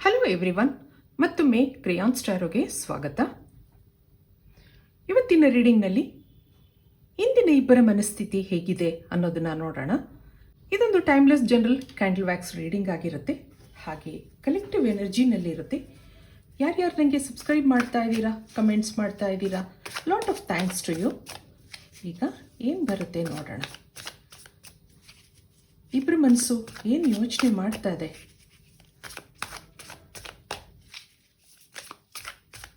Hello everyone ಮತ್ತೊಮ್ಮೆ ಕ್ರಿಯಾನ್ ಸ್ಟಾರೋಗೆ ಸ್ವಾಗತ. ಇವತ್ತಿನ ರೀಡಿಂಗ್ನಲ್ಲಿ ಇಂದಿನ ಇಬ್ಬರ ಮನಸ್ಥಿತಿ ಹೇಗಿದೆ ಅನ್ನೋದನ್ನು ನೋಡೋಣ. ಇದೊಂದು timeless general candle wax reading ಆಗಿರುತ್ತೆ. ಹಾಗೆ ಕಲೆಕ್ಟಿವ್ ಎನರ್ಜಿನಲ್ಲಿರುತ್ತೆ ಯಾರ್ಯಾರು ನನಗೆ ಸಬ್ಸ್ಕ್ರೈಬ್ ಮಾಡ್ತಾ ಇದ್ದೀರಾ ಕಮೆಂಟ್ಸ್ ಮಾಡ್ತಾ ಇದ್ದೀರಾ lot of thanks to you ಈಗ ಏನು ಬರುತ್ತೆ ನೋಡೋಣ. ಇಬ್ಬರ ಮನಸ್ಸು ಏನು ಯೋಚನೆ ಮಾಡ್ತಾ ಇದೆ?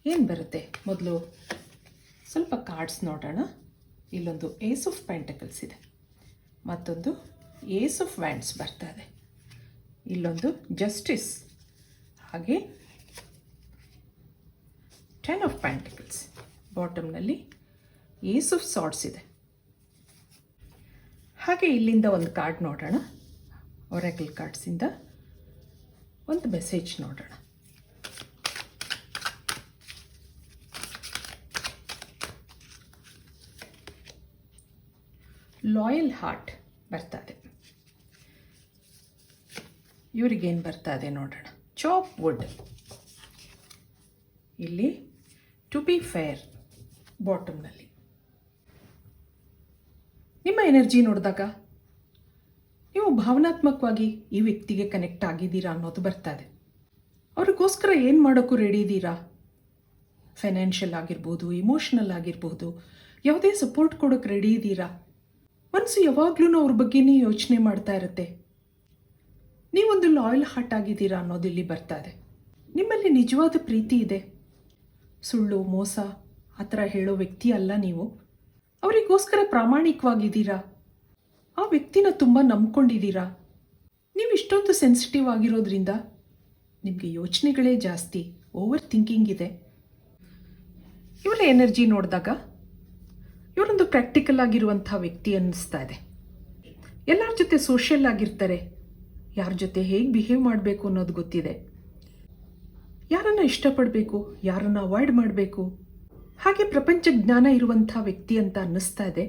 ಏನು ಬರುತ್ತೆ ಮೊದಲು? ಸ್ವಲ್ಪ ಕಾರ್ಡ್ಸ್ ನೋಡೋಣ. ಇಲ್ಲೊಂದು ಏಸ್ ಆಫ್ ಪೆಂಟಕಲ್ಸ್ ಇದೆ. ಮತ್ತೊಂದು ಏಸ್ ಆಫ್ ವ್ಯಾಂಡ್ಸ್ ಬರ್ತಾ ಇದೆ. ಇಲ್ಲೊಂದು ಜಸ್ಟಿಸ್ ಹಾಗೆ ಟೆನ್ ಆಫ್ ಪ್ಯಾಂಟಿಕಲ್ಸ್ ಬಾಟಮ್ನಲ್ಲಿ ಏಸ್ ಆಫ್ ಸಾಟ್ಸ್ ಇದೆ. ಹಾಗೆ ಇಲ್ಲಿಂದ ಒಂದು ಕಾರ್ಡ್ ನೋಡೋಣ. ಒರಾಕಲ್ ಕಾರ್ಡ್ಸಿಂದ ಒಂದು ಮೆಸೇಜ್ ನೋಡೋಣ. ಲಾಯಲ್ ಹಾರ್ಟ್ ಬರ್ತಾ ಇದೆ ಇವರಿಗೇನು ಬರ್ತಾ ಇದೆ ನೋಡೋಣ. ಚಾಪ್ ವುಡ್ ಇಲ್ಲಿ ಟು ಬಿ ಫೇರ್ ಬಾಟಮ್ನಲ್ಲಿ ನಿಮ್ಮ ಎನರ್ಜಿ ನೋಡಿದಾಗ ನೀವು ಭಾವನಾತ್ಮಕವಾಗಿ ಈ ವ್ಯಕ್ತಿಗೆ ಕನೆಕ್ಟ್ ಆಗಿದ್ದೀರಾ ಅನ್ನೋದು ಬರ್ತಾ ಇದೆ ಅವ್ರಿಗೋಸ್ಕರ ಏನು ಮಾಡೋಕ್ಕೂ ರೆಡಿ ಇದ್ದೀರಾ? ಫೈನಾನ್ಷಿಯಲ್ ಆಗಿರ್ಬೋದು ಇಮೋಷ್ನಲ್ ಆಗಿರ್ಬೋದು, ಯಾವುದೇ ಸಪೋರ್ಟ್ ಕೊಡೋಕ್ಕೆ ರೆಡಿ ಇದ್ದೀರಾ? ಮನಸ್ಸು ಯಾವಾಗಲೂ ಅವ್ರ ಬಗ್ಗೆನೇ ಯೋಚನೆ ಮಾಡ್ತಾ ಇರುತ್ತೆ. ನೀವೊಂದು ಲಾಯಲ್ ಹಾರ್ಟ್ ಆಗಿದ್ದೀರಾ ಅನ್ನೋದು ಇಲ್ಲಿ ಬರ್ತಾ ಇದೆ. ನಿಮ್ಮಲ್ಲಿ ನಿಜವಾದ ಪ್ರೀತಿ ಇದೆ. ಸುಳ್ಳು, ಮೋಸ, ಆ ಥರ ಹೇಳೋ ವ್ಯಕ್ತಿ ಅಲ್ಲ ನೀವು. ಅವರಿಗೋಸ್ಕರ ಪ್ರಾಮಾಣಿಕವಾಗಿದ್ದೀರಾ? ಆ ವ್ಯಕ್ತಿನ ತುಂಬ ನಂಬ್ಕೊಂಡಿದ್ದೀರಾ? ನೀವು ಇಷ್ಟೊಂದು ಸೆನ್ಸಿಟಿವ್ ಆಗಿರೋದ್ರಿಂದ ನಿಮಗೆ ಯೋಚನೆಗಳೇ ಜಾಸ್ತಿ ಓವರ್ ಥಿಂಕಿಂಗ್ ಇದೆ. ಇವರ ಎನರ್ಜಿ ನೋಡಿದಾಗ ಇವರೊಂದು ಪ್ರಾಕ್ಟಿಕಲ್ ಆಗಿರುವಂಥ ವ್ಯಕ್ತಿ ಅನ್ನಿಸ್ತಾ ಇದೆ. ಎಲ್ಲರ ಜೊತೆ ಸೋಷಿಯಲ್ ಆಗಿರ್ತಾರೆ. ಯಾರ ಜೊತೆ ಹೇಗೆ ಬಿಹೇವ್ ಮಾಡಬೇಕು ಅನ್ನೋದು ಗೊತ್ತಿದೆ. ಯಾರನ್ನು ಇಷ್ಟಪಡಬೇಕು, ಯಾರನ್ನು ಅವಾಯ್ಡ್ ಮಾಡಬೇಕು, ಹಾಗೆ ಪ್ರಪಂಚ ಜ್ಞಾನ ಇರುವಂಥ ವ್ಯಕ್ತಿ ಅಂತ ಅನ್ನಿಸ್ತಾ ಇದೆ.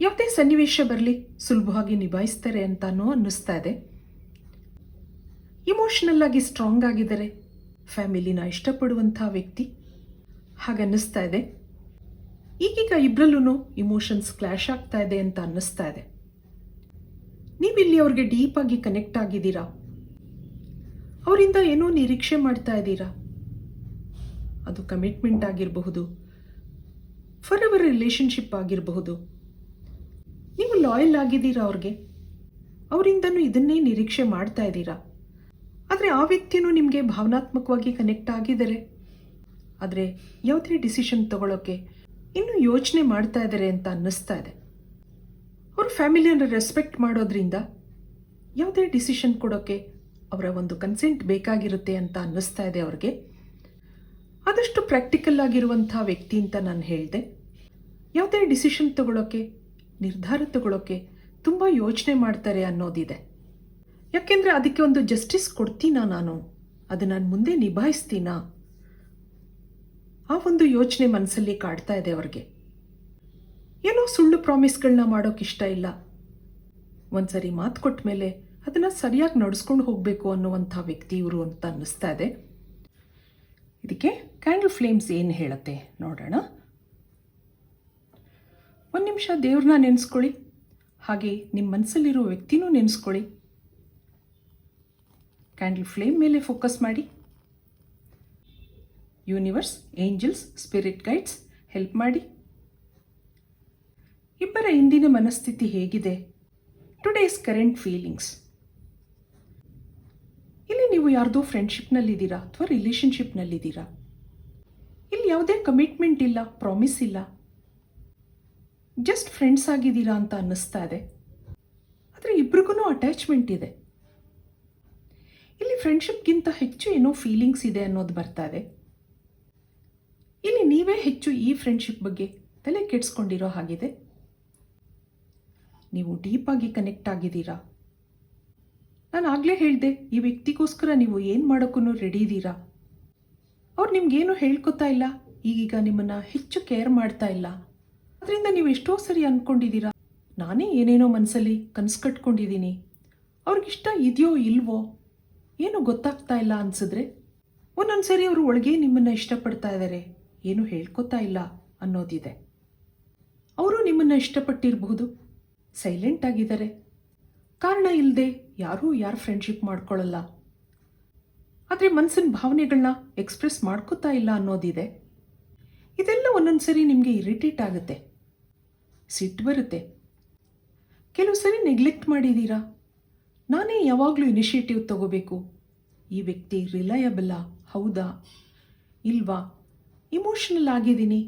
ಯಾವುದೇ ಸನ್ನಿವೇಶ ಬರಲಿ ಸುಲಭವಾಗಿ ನಿಭಾಯಿಸ್ತಾರೆ ಅಂತಾನೂ ಅನ್ನಿಸ್ತಾ ಇದೆ. ಇಮೋಷನಲ್ ಆಗಿ ಸ್ಟ್ರಾಂಗ್ ಆಗಿದ್ದಾರೆ. ಫ್ಯಾಮಿಲಿನ ಇಷ್ಟಪಡುವಂಥ ವ್ಯಕ್ತಿ ಹಾಗನ್ನಿಸ್ತಾ ಇದೆ. ಈಗೀಗ ಇಬ್ಬರಲ್ಲೂ ಇಮೋಷನ್ಸ್ ಕ್ಲಾಶ್ ಆಗ್ತಾ ಇದೆ ಅಂತ ಅನ್ನಿಸ್ತಾ ಇದೆ. ನೀವಿಲ್ಲಿ ಅವ್ರಿಗೆ ಡೀಪಾಗಿ ಕನೆಕ್ಟ್ ಆಗಿದ್ದೀರಾ? ಅವರಿಂದ ಏನೋ ನಿರೀಕ್ಷೆ ಮಾಡ್ತಾ ಇದ್ದೀರಾ? ಅದು ಕಮಿಟ್ಮೆಂಟ್ ಆಗಿರಬಹುದು ಫಾರ್ ಎವರ್ ರಿಲೇಷನ್ಶಿಪ್ ಆಗಿರಬಹುದು. ನೀವು ಲಾಯಲ್ ಆಗಿದ್ದೀರಾ ಅವ್ರಿಗೆ? ಅವರಿಂದನೂ ಇದನ್ನೇ ನಿರೀಕ್ಷೆ ಮಾಡ್ತಾ ಇದ್ದೀರಾ? ಆದರೆ ಆ ವ್ಯಕ್ತಿಯೂ ನಿಮಗೆ ಭಾವನಾತ್ಮಕವಾಗಿ ಕನೆಕ್ಟ್ ಆಗಿದ್ದಾರೆ. ಆದರೆ ಯಾವುದೇ ಡಿಸಿಷನ್ ತಗೊಳ್ಳೋಕ್ಕೆ ಇನ್ನೂ ಯೋಚನೆ ಮಾಡ್ತಾ ಇದ್ದಾರೆ ಅಂತ ಅನ್ನಿಸ್ತಾ ಇದೆ. ಅವ್ರ ಫ್ಯಾಮಿಲಿಯನ್ನು ರೆಸ್ಪೆಕ್ಟ್ ಮಾಡೋದ್ರಿಂದ ಯಾವುದೇ ಡಿಸಿಷನ್ ಕೊಡೋಕ್ಕೆ ಅವರ ಒಂದು ಕನ್ಸೆಂಟ್ ಬೇಕಾಗಿರುತ್ತೆ ಅಂತ ಅನ್ನಿಸ್ತಾ ಇದೆ ಅವ್ರಿಗೆ. ಆದಷ್ಟು ಪ್ರಾಕ್ಟಿಕಲ್ ಆಗಿರುವಂಥ ವ್ಯಕ್ತಿ ಅಂತ ನಾನು ಹೇಳಿದೆ. ಯಾವುದೇ ಡಿಸಿಷನ್ ತಗೊಳ್ಳೋಕ್ಕೆ ನಿರ್ಧಾರ ತಗೊಳ್ಳೋಕ್ಕೆ ತುಂಬ ಯೋಚನೆ ಮಾಡ್ತಾರೆ ಅನ್ನೋದಿದೆ. ಯಾಕೆಂದರೆ ಅದಕ್ಕೆ ಒಂದು ಜಸ್ಟಿಸ್ ಕೊಡ್ತೀನಾ ನಾನು? ಅದು ನಾನು ಮುಂದೆ ನಿಭಾಯಿಸ್ತೀನಾ? ಆ ಒಂದು ಯೋಚನೆ ಮನಸ್ಸಲ್ಲಿ ಕಾಡ್ತಾ ಇದೆ ಅವ್ರಿಗೆ. ಏನೋ ಸುಳ್ಳು ಪ್ರಾಮಿಸ್ಗಳನ್ನ ಮಾಡೋಕೆ ಇಷ್ಟ ಇಲ್ಲ. ಒಂದ್ಸರಿ ಮಾತು ಕೊಟ್ಟ ಮೇಲೆ ಅದನ್ನು ಸರಿಯಾಗಿ ನಡೆಸ್ಕೊಂಡು ಹೋಗಬೇಕು ಅನ್ನುವಂಥ ವ್ಯಕ್ತಿ ಇವರು ಅಂತ ಅನ್ನಿಸ್ತಾ ಇದೆ. ಇದಕ್ಕೆ ಕ್ಯಾಂಡಲ್ ಫ್ಲೇಮ್ಸ್ ಏನು ಹೇಳುತ್ತೆ ನೋಡೋಣ. ಒಂದು ನಿಮಿಷ ದೇವ್ರನ್ನ ನೆನೆಸ್ಕೊಳ್ಳಿ. ಹಾಗೆ ನಿಮ್ಮ ಮನಸ್ಸಲ್ಲಿರೋ ವ್ಯಕ್ತಿನೂ ನೆನೆಸ್ಕೊಳ್ಳಿ. ಕ್ಯಾಂಡಲ್ ಫ್ಲೇಮ್ ಮೇಲೆ ಫೋಕಸ್ ಮಾಡಿ. Universe, angels, spirit guides, help ಮಾಡಿ. ಇಬ್ಬರ ಇಂದಿನ ಮನಸ್ಥಿತಿ ಹೇಗಿದೆ? ಟುಡೇಸ್ ಕರೆಂಟ್ ಫೀಲಿಂಗ್ಸ್ ಇಲ್ಲಿ ನೀವು ಯಾರ್ದೋ ಫ್ರೆಂಡ್ಶಿಪ್ನಲ್ಲಿದ್ದೀರಾ ಅಥವಾ ರಿಲೇಷನ್ಶಿಪ್ನಲ್ಲಿದ್ದೀರಾ ಇಲ್ಲಿ ಯಾವುದೇ ಕಮಿಟ್ಮೆಂಟ್ ಇಲ್ಲ ಪ್ರಾಮಿಸ್ ಇಲ್ಲ. ಜಸ್ಟ್ ಫ್ರೆಂಡ್ಸ್ ಆಗಿದ್ದೀರಾ ಅಂತ ಅನ್ನಿಸ್ತಾ ಇದೆ. ಆದರೆ ಇಬ್ರಿಗೂ ಅಟ್ಯಾಚ್ಮೆಂಟ್ ಇದೆ. ಇಲ್ಲಿ ಫ್ರೆಂಡ್ಶಿಪ್ಗಿಂತ ಹೆಚ್ಚು ಏನೋ ಫೀಲಿಂಗ್ಸ್ ಇದೆ ಅನ್ನೋದು ಬರ್ತಾ ಇದೆ. ಇಲ್ಲಿ ನೀವೇ ಹೆಚ್ಚು ಈ ಫ್ರೆಂಡ್ಶಿಪ್ ಬಗ್ಗೆ ತಲೆ ಕೆಡಿಸ್ಕೊಂಡಿರೋ ಹಾಗಿದೆ. ನೀವು ಡೀಪಾಗಿ ಕನೆಕ್ಟ್ ಆಗಿದ್ದೀರಾ? ನಾನು ಆಗಲೇ ಹೇಳಿದೆ, ಈ ವ್ಯಕ್ತಿಗೋಸ್ಕರ ನೀವು ಏನು ಮಾಡೋಕ್ಕೂ ರೆಡಿ ಇದ್ದೀರಾ? ಅವ್ರು ನಿಮ್ಗೇನು ಹೇಳ್ಕೊತಾ ಇಲ್ಲ, ಈಗೀಗ ನಿಮ್ಮನ್ನು ಹೆಚ್ಚು ಕೇರ್ ಮಾಡ್ತಾ ಇಲ್ಲ. ಅದರಿಂದ ನೀವು ಎಷ್ಟೋ ಸರಿ ಅಂದ್ಕೊಂಡಿದ್ದೀರಾ ನಾನೇ ಏನೇನೋ ಮನಸ್ಸಲ್ಲಿ ಕನಸು ಕಟ್ಕೊಂಡಿದ್ದೀನಿ. ಅವ್ರಿಗಿಷ್ಟ ಇದೆಯೋ ಇಲ್ವೋ, ಏನೋ ಗೊತ್ತಾಗ್ತಾ ಇಲ್ಲ ಅನ್ಸಿದ್ರೆ ಒಂದೊಂದ್ಸರಿ ಅವರು ಒಳಗೆ ನಿಮ್ಮನ್ನು ಇಷ್ಟಪಡ್ತಾ ಇದ್ದಾರೆ ಏನು ಹೇಳ್ಕೊತಾ ಇಲ್ಲ ಅನ್ನೋದಿದೆ. ಅವರು ನಿಮ್ಮನ್ನ ಇಷ್ಟಪಟ್ಟಿರಬಹುದು. ಸೈಲೆಂಟ್ ಆಗಿದ್ದಾರೆ. ಕಾರಣ ಇಲ್ಲದೆ ಯಾರೂ ಯಾರು ಫ್ರೆಂಡ್ಶಿಪ್ ಮಾಡ್ಕೊಳ್ಳಲ್ಲ. ಆದರೆ ಮನಸ್ಸಿನ ಭಾವನೆಗಳನ್ನ ಎಕ್ಸ್ಪ್ರೆಸ್ ಮಾಡ್ಕೋತಾ ಇಲ್ಲ ಅನ್ನೋದಿದೆ. ಇದೆಲ್ಲ ಒಂದೊಂದ್ಸರಿ ನಿಮಗೆ ಇರಿಟೇಟ್ ಆಗುತ್ತೆ. ಸಿಟ್ಟು ಬರುತ್ತೆ. ಕೆಲವು ಸರಿ ನೆಗ್ಲೆಕ್ಟ್ ಮಾಡಿದ್ದೀರಾ ನಾನೇ ಯಾವಾಗಲೂ ಇನಿಷಿಯೇಟಿವ್ ತಗೋಬೇಕು. ಈ ವ್ಯಕ್ತಿ ರಿಲಯಬಲ್ಲ ಹೌದಾ? ಇಲ್ವಾ? ಇಮೋಷನಲ್ ಆಗಿದ್ದೀನಿ.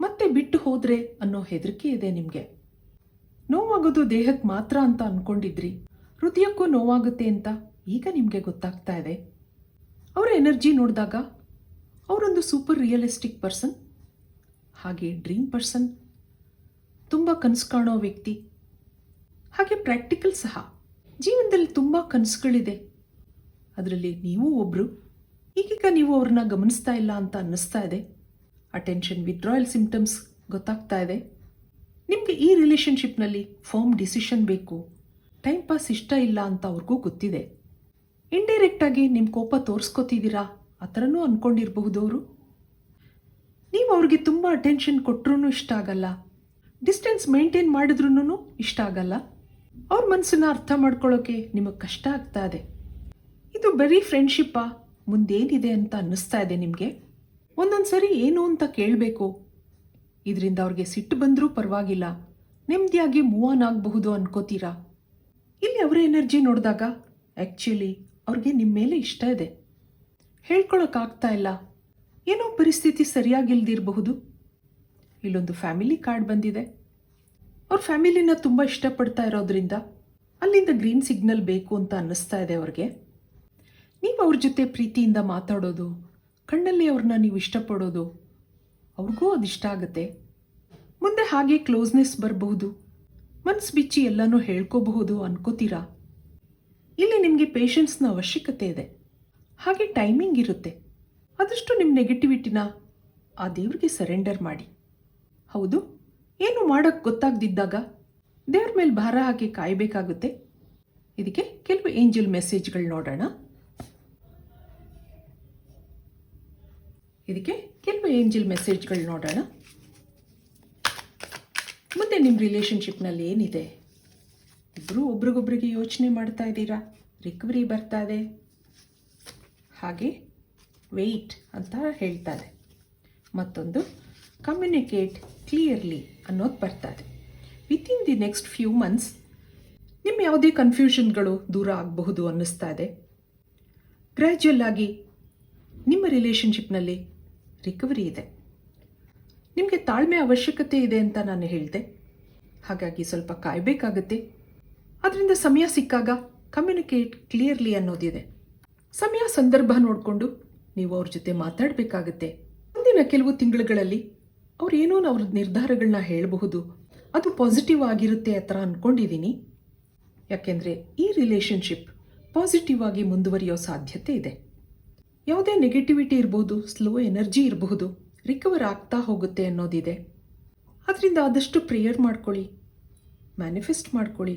ಮತ್ತೆ ಬಿಟ್ಟು ಹೋದರೆ ಅನ್ನೋ ಹೆದರಿಕೆ ಇದೆ ನಿಮಗೆ. ನೋವಾಗೋದು ದೇಹಕ್ಕೆ ಮಾತ್ರ ಅಂತ ಅಂದ್ಕೊಂಡಿದ್ರಿ ಹೃದಯಕ್ಕೂ ನೋವಾಗುತ್ತೆ ಅಂತ ಈಗ ನಿಮಗೆ ಗೊತ್ತಾಗ್ತಾ ಇದೆ. ಅವರ ಎನರ್ಜಿ ನೋಡಿದಾಗ ಅವರೊಂದು ಸೂಪರ್ ರಿಯಲಿಸ್ಟಿಕ್ ಪರ್ಸನ್ ಹಾಗೆ ಡ್ರೀಮ್ ಪರ್ಸನ್ ತುಂಬ ಕನಸು ಕಾಣೋ ವ್ಯಕ್ತಿ, ಹಾಗೆ ಪ್ರಾಕ್ಟಿಕಲ್ ಸಹ. ಜೀವನದಲ್ಲಿ ತುಂಬ ಕನಸುಗಳಿದೆ. ಅದರಲ್ಲಿ ನೀವು ಒಬ್ಬರು ಈಗೀಗ ನೀವು ಅವ್ರನ್ನ ಗಮನಿಸ್ತಾ ಇಲ್ಲ ಅಂತ ಅನ್ನಿಸ್ತಾ ಇದೆ. ಅಟೆನ್ಷನ್ ವಿತ್ಡ್ರಾಯಲ್ ಸಿಂಪ್ಟಮ್ಸ್ ಗೊತ್ತಾಗ್ತಾ ಇದೆ. ನಿಮಗೆ ಈ ರಿಲೇಷನ್ಶಿಪ್ನಲ್ಲಿ ಫಾರ್ಮ್ ಡಿಸಿಷನ್ ಬೇಕು. ಟೈಮ್ ಪಾಸ್ ಇಷ್ಟ ಇಲ್ಲ ಅಂತ ಅವ್ರಿಗೂ ಗೊತ್ತಿದೆ. ಇಂಡೈರೆಕ್ಟಾಗಿ ನಿಮ್ಮ ಕೋಪ ತೋರಿಸ್ಕೋತಿದ್ದೀರಾ? ಆ ಥರನೂ ಅಂದ್ಕೊಂಡಿರಬಹುದು ಅವರು. ನೀವು ಅವ್ರಿಗೆ ತುಂಬ ಅಟೆನ್ಷನ್ ಕೊಟ್ಟರೂ ಇಷ್ಟ ಆಗಲ್ಲ. ಡಿಸ್ಟೆನ್ಸ್ ಮೇಂಟೈನ್ ಮಾಡಿದ್ರೂ ಇಷ್ಟ ಆಗಲ್ಲ. ಅವ್ರ ಮನಸ್ಸನ್ನ ಅರ್ಥ ಮಾಡ್ಕೊಳ್ಳೋಕೆ ನಿಮಗೆ ಕಷ್ಟ ಆಗ್ತಾ ಇದೆ. ಇದು ಬರೀ ಫ್ರೆಂಡ್ಶಿಪ್ಪಾ ಮುಂದೇನಿದೆ ಅಂತ ಅನ್ನಿಸ್ತಾ ಇದೆ ನಿಮಗೆ? ಒಂದೊಂದು ಸರಿ ಏನು ಅಂತ ಕೇಳಬೇಕು. ಇದರಿಂದ ಅವ್ರಿಗೆ ಸಿಟ್ಟು ಬಂದರೂ ಪರವಾಗಿಲ್ಲ. ನೆಮ್ಮದಿಯಾಗಿ ಮೂವ್ ಆನ್ ಆಗಬಹುದು ಅನ್ಕೋತೀರಾ? ಇಲ್ಲಿ ಅವರ ಎನರ್ಜಿ ನೋಡಿದಾಗ ಆ್ಯಕ್ಚುಲಿ ಅವ್ರಿಗೆ ನಿಮ್ಮ ಮೇಲೆ ಇಷ್ಟ ಇದೆ. ಹೇಳ್ಕೊಳಕ್ಕಾಗ್ತಾ ಇಲ್ಲ. ಏನೋ ಪರಿಸ್ಥಿತಿ ಸರಿಯಾಗಿಲ್ದಿರಬಹುದು. ಇಲ್ಲೊಂದು ಫ್ಯಾಮಿಲಿ ಕಾರ್ಡ್ ಬಂದಿದೆ. ಅವ್ರ ಫ್ಯಾಮಿಲಿನ ತುಂಬ ಇಷ್ಟಪಡ್ತಾ ಇರೋದ್ರಿಂದ ಅಲ್ಲಿಂದ ಗ್ರೀನ್ ಸಿಗ್ನಲ್ ಬೇಕು ಅಂತ ಅನ್ನಿಸ್ತಾ ಇದೆ ಅವ್ರಿಗೆ. ನೀವು ಅವ್ರ ಜೊತೆ ಪ್ರೀತಿಯಿಂದ ಮಾತಾಡೋದು, ಕಣ್ಣಲ್ಲಿ ಅವ್ರನ್ನ ನೀವು ಇಷ್ಟಪಡೋದು, ಅವ್ರಿಗೂ ಅದು ಇಷ್ಟ ಆಗುತ್ತೆ. ಮುಂದೆ ಹಾಗೆ ಕ್ಲೋಸ್ನೆಸ್ ಬರಬಹುದು. ಮನ್ಸು ಬಿಚ್ಚಿ ಎಲ್ಲನೂ ಹೇಳ್ಕೋಬಹುದು ಅನ್ಕೋತೀರಾ? ಇಲ್ಲಿ ನಿಮಗೆ ಪೇಷನ್ಸ್ನ ಅವಶ್ಯಕತೆ ಇದೆ. ಹಾಗೆ ಟೈಮಿಂಗ್ ಇರುತ್ತೆ. ಆದಷ್ಟು ನಿಮ್ಮ ನೆಗೆಟಿವಿಟಿನ ಆ ದೇವ್ರಿಗೆ ಸರೆಂಡರ್ ಮಾಡಿ. ಹೌದು, ಏನು ಮಾಡೋಕ್ಕೆ ಗೊತ್ತಾಗ್ದಿದ್ದಾಗ ದೇವ್ರ ಮೇಲೆ ಭಾರ ಹಾಕಿ ಕಾಯಬೇಕಾಗುತ್ತೆ. ಇದಕ್ಕೆ ಕೆಲವು ಏಂಜಲ್ ಮೆಸೇಜ್ಗಳು ನೋಡೋಣ. ಇದಕ್ಕೆ ಕೆಲವು ಏಂಜಲ್ ಮೆಸೇಜ್ಗಳು ನೋಡೋಣ. ಮುಂದೆ ನಿಮ್ಮ ರಿಲೇಷನ್ಶಿಪ್ನಲ್ಲಿ ಏನಿದೆ? ಇಬ್ಬರು ಒಬ್ರಿಗೊಬ್ರಿಗೆ ಯೋಚನೆ ಮಾಡ್ತಾ ಇದ್ದೀರಾ? ರಿಕವರಿ ಬರ್ತಾ ಇದೆ. ಹಾಗೆ ವೆಯ್ಟ್ ಅಂತ ಹೇಳ್ತಾ ಇದೆ. ಮತ್ತೊಂದು ಕಮ್ಯುನಿಕೇಟ್ ಕ್ಲಿಯರ್ಲಿ ಅನ್ನೋದು ಬರ್ತಾ ಇದೆ. Within the next few months ನಿಮ್ಮ ಯಾವುದೇ ಕನ್ಫ್ಯೂಷನ್ಗಳು ದೂರ ಆಗಬಹುದು ಅನ್ನಿಸ್ತಾ ಇದೆ. ಗ್ರ್ಯಾಜುವಲ್ ಆಗಿ ನಿಮ್ಮ ರಿಲೇಷನ್ಶಿಪ್ನಲ್ಲಿ ರಿಕವರಿ ಇದೆ. ನಿಮಗೆ ತಾಳ್ಮೆ ಅವಶ್ಯಕತೆ ಇದೆ ಅಂತ ನಾನು ಹೇಳಿದೆ. ಹಾಗಾಗಿ ಸ್ವಲ್ಪ ಕಾಯಬೇಕಾಗುತ್ತೆ. ಅದರಿಂದ ಸಮಯ ಸಿಕ್ಕಾಗ ಕಮ್ಯುನಿಕೇಟ್ ಕ್ಲಿಯರ್ಲಿ ಅನ್ನೋದಿದೆ. ಸಮಯ ಸಂದರ್ಭ ನೋಡಿಕೊಂಡು ನೀವು ಅವ್ರ ಜೊತೆ ಮಾತಾಡಬೇಕಾಗುತ್ತೆ. ಮುಂದಿನ ಕೆಲವು ತಿಂಗಳುಗಳಲ್ಲಿ ಅವ್ರು ಏನೋ ಅವ್ರ ನಿರ್ಧಾರಗಳನ್ನ ಹೇಳಬಹುದು. ಅದು ಪಾಸಿಟಿವ್ ಆಗಿರುತ್ತೆ ಆ ಥರ ಅಂದ್ಕೊಂಡಿದ್ದೀನಿ ಯಾಕೆಂದರೆ ಈ ರಿಲೇಷನ್ಶಿಪ್ ಪಾಸಿಟಿವ್ ಆಗಿ ಮುಂದುವರಿಯೋ ಸಾಧ್ಯತೆ ಇದೆ. ಯಾವುದೇ ನೆಗೆಟಿವಿಟಿ ಇರ್ಬೋದು ಸ್ಲೋ ಎನರ್ಜಿ ಇರಬಹುದು ರಿಕವರ್ ಆಗ್ತಾ ಹೋಗುತ್ತೆ ಅನ್ನೋದಿದೆ. ಅದರಿಂದ ಆದಷ್ಟು ಪ್ರೇಯರ್ ಮಾಡ್ಕೊಳ್ಳಿ ಮ್ಯಾನಿಫೆಸ್ಟ್ ಮಾಡ್ಕೊಳ್ಳಿ.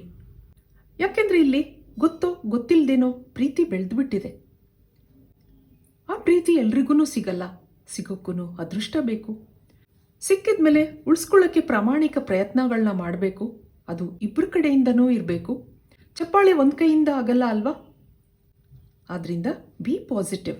ಯಾಕೆಂದರೆ ಇಲ್ಲಿ ಗೊತ್ತೋ ಗೊತ್ತಿಲ್ಲದೇನೋ ಪ್ರೀತಿ ಬೆಳೆದ್ಬಿಟ್ಟಿದೆ. ಆ ಪ್ರೀತಿ ಎಲ್ರಿಗೂ ಸಿಗಲ್ಲ ಸಿಗೋಕ್ಕೂ ಅದೃಷ್ಟ ಬೇಕು. ಸಿಕ್ಕಿದ ಮೇಲೆ ಉಳಿಸ್ಕೊಳ್ಳೋಕ್ಕೆ ಪ್ರಾಮಾಣಿಕ ಪ್ರಯತ್ನಗಳನ್ನ ಮಾಡಬೇಕು, ಅದು ಇಬ್ಬರ ಕಡೆಯಿಂದನೂ ಇರಬೇಕು. ಚಪ್ಪಾಳೆ ಒಂದು ಕೈಯಿಂದ ಆಗಲ್ಲ ಅಲ್ವಾ? ಆದ್ದರಿಂದ ಬಿ ಪಾಸಿಟಿವ್